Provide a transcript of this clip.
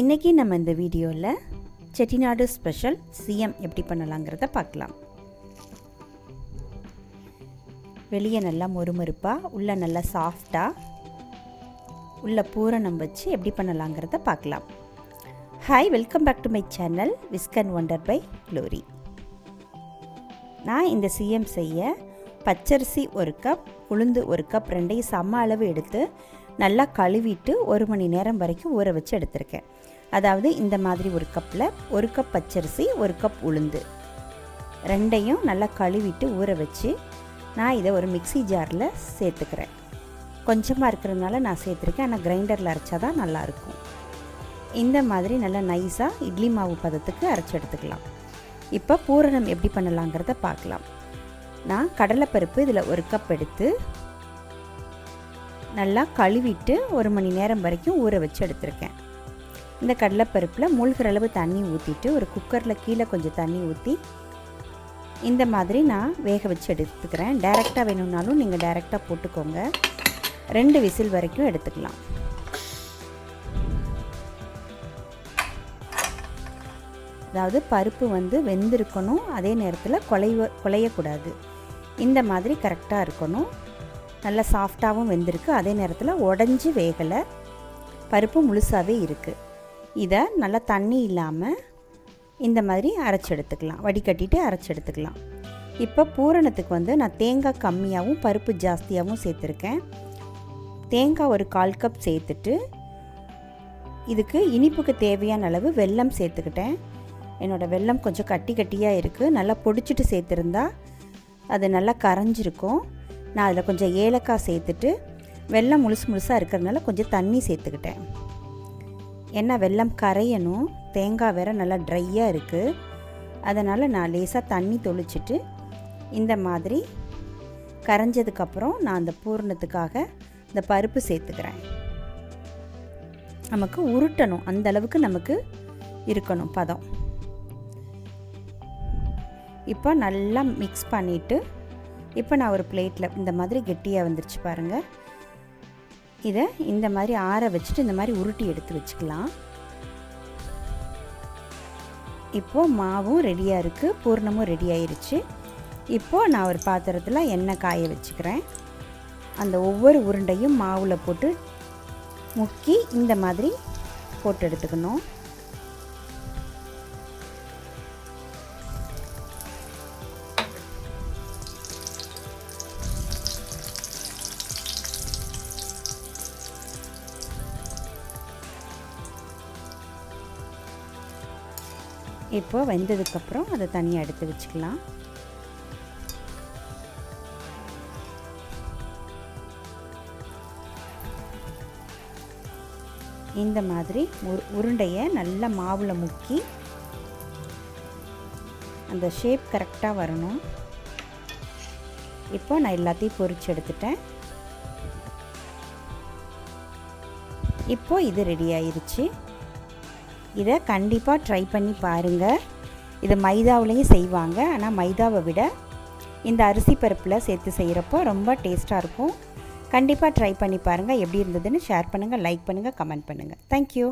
இன்றைக்கி நம்ம இந்த வீடியோவில் செட்டிநாடு ஸ்பெஷல் சிஎம் எப்படி பண்ணலாங்கிறத பார்க்கலாம். வெளியே நல்லா மொறுமொறுப்பாக உள்ளே நல்லா சாஃப்டாக உள்ள பூரணம் வச்சு எப்படி பண்ணலாங்கிறத பார்க்கலாம். Hi welcome back to my channel விஸ்கன் wonder by Glory நான் இந்த சிஎம் செய்ய பச்சரிசி ஒரு கப் உளுந்து ஒரு கப் ரெண்டையும் சம அளவு எடுத்து நல்லா கழுவிட்டு ஒரு மணி நேரம் வரைக்கும் ஊற வச்சு எடுத்திருக்கேன். அதாவது இந்த மாதிரி ஒரு கப்பில் ஒரு கப் பச்சரிசி ஒரு கப் உளுந்து ரெண்டையும் நல்லா கழுவிட்டு ஊற வச்சு நான் இதை ஒரு மிக்சி ஜாரில் சேர்த்துக்கிறேன். கொஞ்சமாக இருக்கிறதுனால நான் சேர்த்துருக்கேன். ஆனால் கிரைண்டரில் அரைச்சா தான் நல்லாயிருக்கும் இந்த மாதிரி நல்லா நைஸாக இட்லி மாவு பதத்துக்கு அரைச்சி எடுத்துக்கலாம். இப்போ பூரணம் எப்படி பண்ணலாங்கிறத பார்க்கலாம். நான் கடலைப்பருப்பு இதில் ஒரு கப் எடுத்து நல்லா கழுவிட்டு ஒரு மணி நேரம் வரைக்கும் ஊற வச்சு எடுத்திருக்கேன். இந்த கடலைப்பருப்பில் மூழ்கிற அளவு தண்ணி ஊற்றிட்டு ஒரு குக்கரில் கீழே கொஞ்சம் தண்ணி ஊற்றி இந்த மாதிரி நான் வேக வச்சு எடுத்துக்கிறேன். டைரெக்டாக வேணும்னாலும் நீங்கள் டைரெக்டாக போட்டுக்கோங்க. ரெண்டு விசில் வரைக்கும் எடுத்துக்கலாம். அதாவது பருப்பு வந்து வெந்திருக்கணும் அதே நேரத்தில் குலைய குலையக்கூடாது. இந்த மாதிரி கரெக்டாக இருக்கணும். நல்லா சாஃப்டாகவும் வெந்திருக்கு. அதே நேரத்தில் உடஞ்சி வேகலை பருப்பு முழுசாகவே இருக்குது இதை நல்லா தண்ணி இல்லாமல் இந்த மாதிரி அரைச்சி எடுத்துக்கலாம். வடிகட்டிட்டு அரைச்சி எடுத்துக்கலாம். இப்போ பூரணத்துக்கு வந்து நான் தேங்காய் கம்மியாகவும் பருப்பு ஜாஸ்தியாகவும் சேர்த்துருக்கேன். தேங்காய் ஒரு கால் கப் சேர்த்துட்டு இதுக்கு இனிப்புக்கு தேவையான அளவு வெல்லம் சேர்த்துக்கிட்டேன். என்னோடய வெல்லம் கொஞ்சம் கட்டி கட்டியாக இருக்குது நல்லா பொடிச்சிட்டு சேர்த்துருந்தா அது நல்லா கரைஞ்சிருக்கும். நான் அதில் கொஞ்சம் ஏலக்காய் சேர்த்துட்டு வெல்லம் முழுசு முழுசாக இருக்கிறதுனால கொஞ்சம் தண்ணி சேர்த்துக்கிட்டேன். ஏன்னா வெல்லம் கரையணும் தேங்காய் வேற நல்லா ட்ரையாக இருக்குது அதனால் நான் லேசாக தண்ணி தொளிச்சிட்டு இந்த மாதிரி கரைஞ்சதுக்கப்புறம் நான் அந்த பூரணத்துக்காக இந்த பருப்பு சேர்த்துக்கிறேன். நமக்கு உருட்டணும் அந்த அளவுக்கு நமக்கு இருக்கணும் பதம். இப்போ நல்லா மிக்ஸ் பண்ணிவிட்டு இப்போ நான் ஒரு பிளேட்டில் இந்த மாதிரி கெட்டியாக வந்துருச்சு பாருங்கள் இதை இந்த மாதிரி ஆற வச்சுட்டு இந்த மாதிரி உருட்டி எடுத்து வச்சுக்கலாம். இப்போது மாவும் ரெடியாக இருக்குது பூர்ணமும் ரெடி ஆயிருச்சு. இப்போது நான் ஒரு பாத்திரத்தில் எண்ணெய் காய வச்சுக்கிறேன். அந்த ஒவ்வொரு உருண்டையும் மாவில் போட்டு முக்கி இந்த மாதிரி போட்டு எடுத்துக்கணும். இப்போ வெந்ததுக்கப்புறம் அதை தனியாக எடுத்து வச்சுக்கலாம். இந்த மாதிரி உரு உருண்டையை நல்லா மாவில் முக்கி அந்த ஷேப் கரெக்டாக வரணும். இப்போ நான் எல்லாத்தையும் பொறிச்சு எடுத்துட்டேன். இப்போ இது ரெடி ஆயிருச்சு. இதை கண்டிப்பாக ட்ரை பண்ணி பாருங்கள் இது மைதாவிலையும் செய்வாங்க. ஆனால் மைதாவை விட இந்த அரிசி பருப்பில் சேர்த்து செய்கிறப்போ ரொம்ப டேஸ்ட்டாக இருக்கும். கண்டிப்பாக ட்ரை பண்ணி பாருங்கள் எப்படி இருந்ததுன்னு ஷேர் பண்ணுங்கள் லைக் பண்ணுங்கள் கமெண்ட் பண்ணுங்கள் தேங்க்யூ